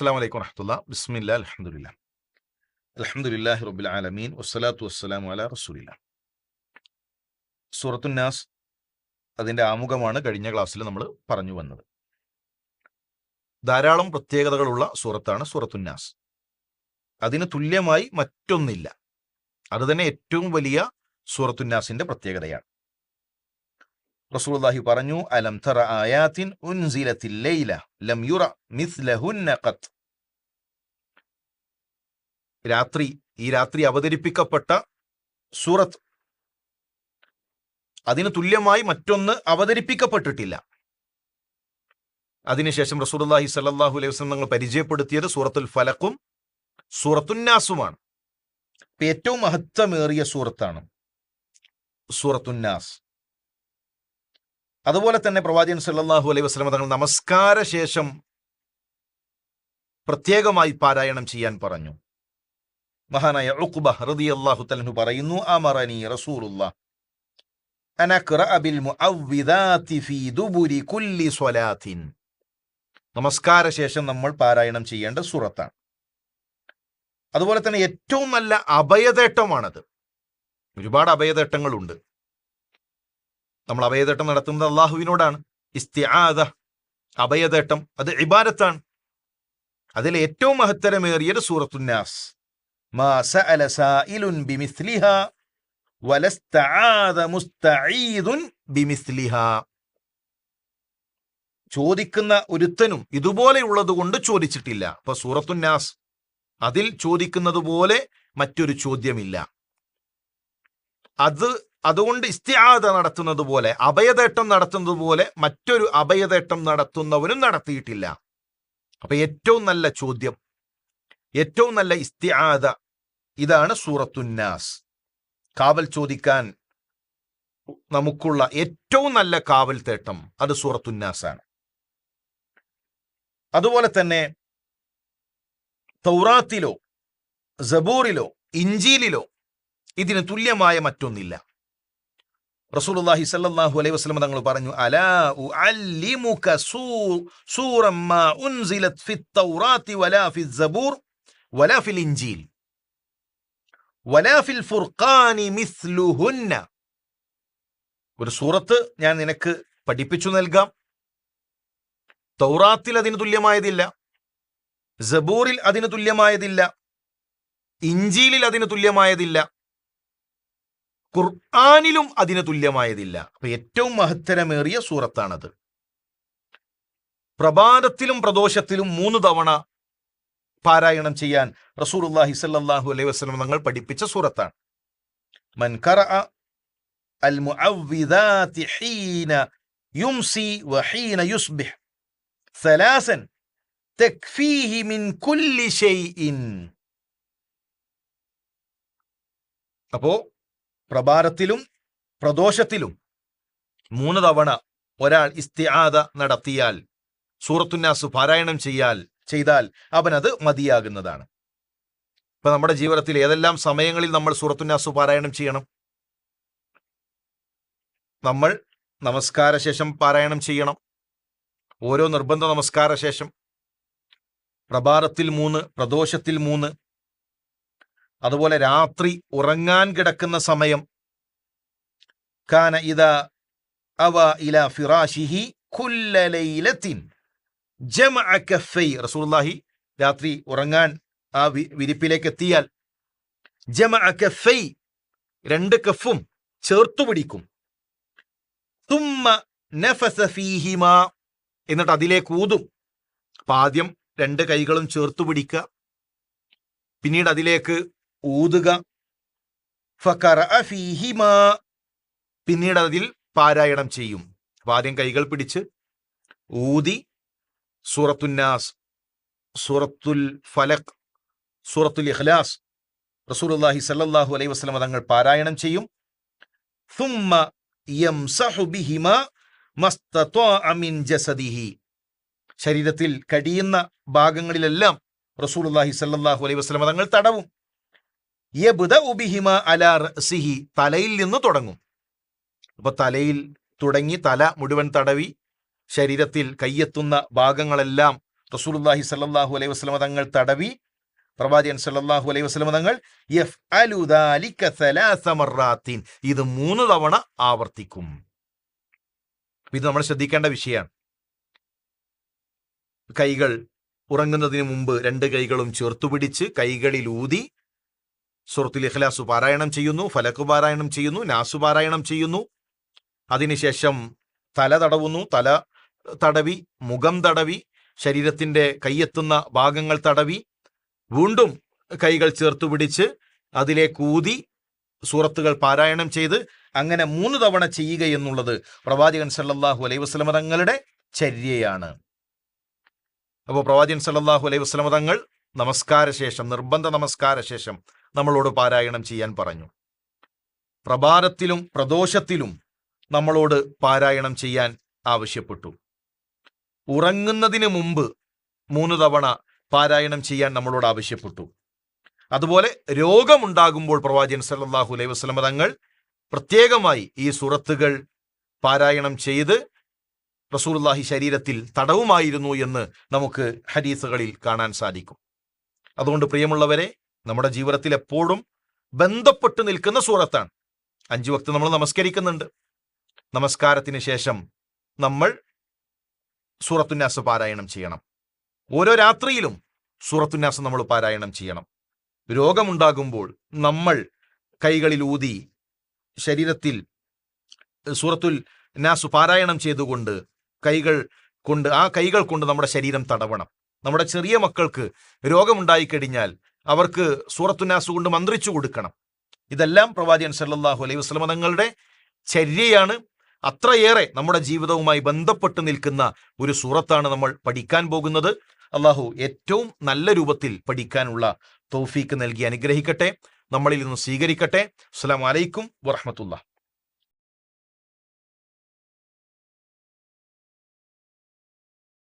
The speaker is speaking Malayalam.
അസ്സാം വലൈക്കും വറഹമുല്ല ബിസ്മില്ല അലഹമുല്ല അലഹമുല്ലാഹി റബുൽ ആലമീൻ വസ്സലാത്തു വസ്സലാമു അല റസൂലില്ല സൂറത്തുന്നാസ് അതിന്റെ ആമുഖമാണ് കഴിഞ്ഞ ക്ലാസ്സിൽ നമ്മൾ പറഞ്ഞു വന്നത്. ധാരാളം പ്രത്യേകതകളുള്ള സൂറത്താണ് സൂറത്തുന്നാസ് അതിന് തുല്യമായി മറ്റൊന്നില്ല. അത് തന്നെ ഏറ്റവും വലിയ സൂറത്തുന്നാസിന്റെ പ്രത്യേകതയാണ്. റസൂലുള്ളാഹി പറഞ്ഞു അലം തറ ആയാത്തിൻ ഉൻസിലത്തിൽ ലം യുറ മിസ്ലഹുന്ന രാത്രി ഈ രാത്രി അവതരിപ്പിക്കപ്പെട്ട സൂറത്ത് അതിന് തുല്യമായി മറ്റൊന്ന് അവതരിപ്പിക്കപ്പെട്ടിട്ടില്ല. അതിനുശേഷം റസൂലുള്ളാഹി സല്ലല്ലാഹു അലൈഹി വസ്ലം ഞങ്ങൾ പരിചയപ്പെടുത്തിയത് സൂറത്തുൽ ഫലക്കും സൂറത്തുന്നാസുമാണ് ഏറ്റവും മഹത്വമേറിയ സൂറത്താണ് സൂറത്തുന്നാസ് അതുപോലെ തന്നെ പ്രവാചകൻ സല്ലാഹു അലൈഹി വസ്ലമ തങ്ങൾ നമസ്കാര ശേഷം പ്രത്യേകമായി പാരായണം ചെയ്യാൻ പറഞ്ഞു. മഹാനായ ഉഖ്ബ അള്ളാഹു തലഹു പറയുന്നു അമറനി സ്വലാത്തിൻ. നമസ്കാര ശേഷം നമ്മൾ പാരായണം ചെയ്യേണ്ട സുറത്താണ്. അതുപോലെ തന്നെ ഏറ്റവും നല്ല അഭയതേട്ടമാണത്. ഒരുപാട് അഭയതേട്ടങ്ങളുണ്ട്. നമ്മൾ അഭയതേട്ടം നടത്തുന്നത് അള്ളാഹുവിനോടാണ്. ഇസ്തിആദ അഭയതേട്ടം അത് ഇബാരത്താണ് അതിൽ ഏറ്റവും മഹത്തരമേറിയത് സൂറത്തുന്നാസ്. ചോദിക്കുന്ന ഒരുത്തനും ഇതുപോലെയുള്ളത് കൊണ്ട് ചോദിച്ചിട്ടില്ല. അപ്പൊ സൂറത്തുന്നാസ് അതിൽ ചോദിക്കുന്നത് പോലെ മറ്റൊരു ചോദ്യമില്ല. അത് അതുകൊണ്ട് ഇസ്തിയാദ നടത്തുന്നത് പോലെ അഭയതേട്ടം നടത്തുന്നത് പോലെ മറ്റൊരു അഭയതേട്ടം നടത്തുന്നവനും നടത്തിയിട്ടില്ല. അപ്പൊ ഏറ്റവും നല്ല ചോദ്യം ഏറ്റവും നല്ല ഇസ്തിയാദ ഇതാണ് സൂറത്തുന്നാസ്. കാവൽ ചോദിക്കാൻ നമുക്കുള്ള ഏറ്റവും നല്ല കാവൽ തേട്ടം അത് സൂറത്തുന്നാസാണ്. അതുപോലെ തന്നെ തൗറാത്തിലോ ജബൂറിലോ ഇഞ്ചീലിലോ ഇതിന് തുല്യമായ മറ്റൊന്നില്ല. റസൂലുള്ളാഹി സല്ലല്ലാഹു അലൈഹി വസല്ലം തങ്ങൾ പറഞ്ഞു അലാ ഉഅല്ലിമുക സൂറം മാ ഉൻസിലത് ഫി തൗറാത്തി വലാ ഫി സബൂർ വലാ ഫിൽ ഇൻജീൽ വലാ ഫിൽ ഫുർഖാനി മിസ്ലുഹുന്ന. ഒരു സൂറത്ത് ഞാൻ നിനക്ക് പഠിപ്പിച്ചു നൽകാം. തൗറാത്തിൽ അതിന് തുല്യമായതില്ല സബൂറിൽ അതിന് തുല്യമായതില്ല ഇഞ്ചീലിൽ അതിന് തുല്യമായതില്ല ഖുർആാനിലും അതിന് തുല്യമായതില്ല. അപ്പൊ ഏറ്റവും മഹത്തരമേറിയ സൂറത്താണത്. പ്രഭാതത്തിലും പ്രദോഷത്തിലും മൂന്ന് തവണ പാരായണം ചെയ്യാൻ റസൂർ അള്ളാഹി സല്ലാഹു അലൈഹി വസ്ലം തങ്ങൾ പഠിപ്പിച്ച സൂറത്താണ്. അൽ ഹീന അപ്പോ പ്രഭാതത്തിലും പ്രദോഷത്തിലും മൂന്ന് തവണ ഒരാൾ ഇസ്തിആദ നടത്തിയാൽ സൂറത്തുന്നാസ് പാരായണം ചെയ്യാൽ ചെയ്താൽ അവൻ അത് മതിയാകുന്നതാണ്. ഇപ്പൊ നമ്മുടെ ജീവിതത്തിൽ ഏതെല്ലാം സമയങ്ങളിൽ നമ്മൾ സൂറത്തുന്നാസ് പാരായണം ചെയ്യണം? നമ്മൾ നമസ്കാര ശേഷം പാരായണം ചെയ്യണം. ഓരോ നിർബന്ധ നമസ്കാര ശേഷം പ്രഭാതത്തിൽ മൂന്ന് പ്രദോഷത്തിൽ മൂന്ന് അതുപോലെ രാത്രി ഉറങ്ങാൻ കിടക്കുന്ന സമയം. കാന ഇത അവ ഇല ഫിറാഷിഹി കുല്ലലൈലത്തിൻ ജമ കഫൈ റസൂലുള്ളാഹി രാത്രി ഉറങ്ങാൻ ആ വിരിപ്പിലേക്ക് എത്തിയാൽ ജമ കഫൈ രണ്ട് കഫും ചേർത്തു പിടിക്കും. തുമ്മ നഫസ ഫീഹിമാ എന്നിട്ട് അതിലേക്ക് ഊതും. അപ്പം ആദ്യം രണ്ട് കൈകളും ചേർത്തു പിടിക്കുക. പിന്നീട് അതിലേക്ക് ഊതുക പിന്നീട് അതിൽ പാരായണം ചെയ്യും അപ്പൊ ആദ്യം കൈകൾ പിടിച്ച് ഊതി സൂറത്തുന്നാസ് സൂറത്തുൽ ഫലക് സൂറത്തുൽ ഇഖ്ലാസ് റസൂലുള്ളാഹി സല്ലല്ലാഹു അലൈഹി വസല്ലം തങ്ങൾ പാരായണം ചെയ്യും ثم يمسح بهما മിൻ ജസദിഹി ശരീരത്തിൽ കഴിയുന്ന ഭാഗങ്ങളിലെല്ലാം റസൂലുള്ളാഹി സല്ലല്ലാഹു അലൈഹി വസല്ലം തങ്ങൾ തടവും യബ്ദ ഉബിഹിമ അല റസിഹി തലയിൽ നിന്ന് തുടങ്ങും. അപ്പൊ തലയിൽ തുടങ്ങി തല മുഴുവൻ തടവി ശരീരത്തിൽ കയ്യെത്തുന്ന ഭാഗങ്ങളെല്ലാം റസൂലുള്ളാഹി സല്ലാഹു അലൈഹി വസ്ലമ തങ്ങൾ തടവി പ്രവാചകൻ സല്ലാഹു അലൈഹി വസ്ലമ തങ്ങൾ ഇത് മൂന്ന് തവണ ആവർത്തിക്കും. ഇത് നമ്മൾ ശ്രദ്ധിക്കേണ്ട വിഷയമാണ് കൈകൾ ഉറങ്ങുന്നതിന് മുമ്പ് രണ്ട് കൈകളും ചേർത്തുപിടിച്ച് കൈകളിൽ ഊതി സൂറത്തുൽ ഇഖ്ലാസു പാരായണം ചെയ്യുന്നു ഫലക്ക് പാരായണം ചെയ്യുന്നു നാസു പാരായണം ചെയ്യുന്നു. അതിനുശേഷം തല തടവുന്നു തല തടവി മുഖം തടവി ശരീരത്തിന്റെ കൈയെത്തുന്ന ഭാഗങ്ങൾ തടവി വീണ്ടും കൈകൾ ചേർത്തു പിടിച്ച് അതിലെ കൂതി സൂറത്തുകൾ പാരായണം ചെയ്ത് അങ്ങനെ മൂന്ന് തവണ ചെയ്യുക എന്നുള്ളത് പ്രവാചകൻ സല്ലാഹു അലൈഹി വസല്ലമ തങ്ങളുടെ ചര്യയാണ്. അപ്പോൾ പ്രവാചകൻ സല്ലാഹു അലൈഹി വസല്ലമ തങ്ങൾ നമസ്കാര ശേഷം നിർബന്ധ നമസ്കാര ശേഷം നമ്മളോട് പാരായണം ചെയ്യാൻ പറഞ്ഞു. പ്രഭാതത്തിലും പ്രദോഷത്തിലും നമ്മളോട് പാരായണം ചെയ്യാൻ ആവശ്യപ്പെട്ടു. ഉറങ്ങുന്നതിന് മുമ്പ് മൂന്ന് തവണ പാരായണം ചെയ്യാൻ നമ്മളോട് ആവശ്യപ്പെട്ടു. അതുപോലെ രോഗമുണ്ടാകുമ്പോൾ പ്രവാചകൻ സല്ലാഹു അലൈഹി വസ്ലമ തങ്ങൾ പ്രത്യേകമായി ഈ സുറത്തുകൾ പാരായണം ചെയ്ത് റസൂലുള്ളാഹി ശരീരത്തിൽ തടവുമായിരുന്നു എന്ന് നമുക്ക് ഹരീസുകളിൽ കാണാൻ സാധിക്കും. അതുകൊണ്ട് പ്രിയമുള്ളവരെ നമ്മുടെ ജീവിതത്തിൽ എപ്പോഴും ബന്ധപ്പെട്ട് നിൽക്കുന്ന സൂറത്താണ്. അഞ്ചു വക്ത് നമ്മൾ നമസ്കരിക്കുന്നുണ്ട്. നമസ്കാരത്തിന് ശേഷം നമ്മൾ സൂറത്തുന്നാസ് പാരായണം ചെയ്യണം. ഓരോ രാത്രിയിലും സൂറത്തുന്നാസ് നമ്മൾ പാരായണം ചെയ്യണം. രോഗമുണ്ടാകുമ്പോൾ നമ്മൾ കൈകളിൽ ഊതി ശരീരത്തിൽ സൂറത്തുൽ നാസ് പാരായണം ചെയ്തുകൊണ്ട് കൈകൾ കൊണ്ട് ആ കൈകൾ കൊണ്ട് നമ്മുടെ ശരീരം തടവണം. നമ്മുടെ ചെറിയ മക്കൾക്ക് രോഗമുണ്ടായി കഴിഞ്ഞാൽ അവർക്ക് സൂറത്തുനാസ് കൊണ്ട് മന്ത്രിച്ചു കൊടുക്കണം. ഇതെല്ലാം പ്രവാചകൻ സല്ലാഹു അലൈഹി വസല്ലമ തങ്ങളുടെ ചര്യയാണ്. അത്രയേറെ നമ്മുടെ ജീവിതവുമായി ബന്ധപ്പെട്ട് നിൽക്കുന്ന ഒരു സൂറത്താണ് നമ്മൾ പഠിക്കാൻ പോകുന്നത്. അള്ളാഹു ഏറ്റവും നല്ല രൂപത്തിൽ പഠിക്കാനുള്ള തൗഫീക്ക് നൽകി അനുഗ്രഹിക്കട്ടെ. നമ്മളിൽ നിന്ന് സ്വീകരിക്കട്ടെ. അസ്സാം വലൈക്കും വറഹ്മത്തുള്ളാഹി.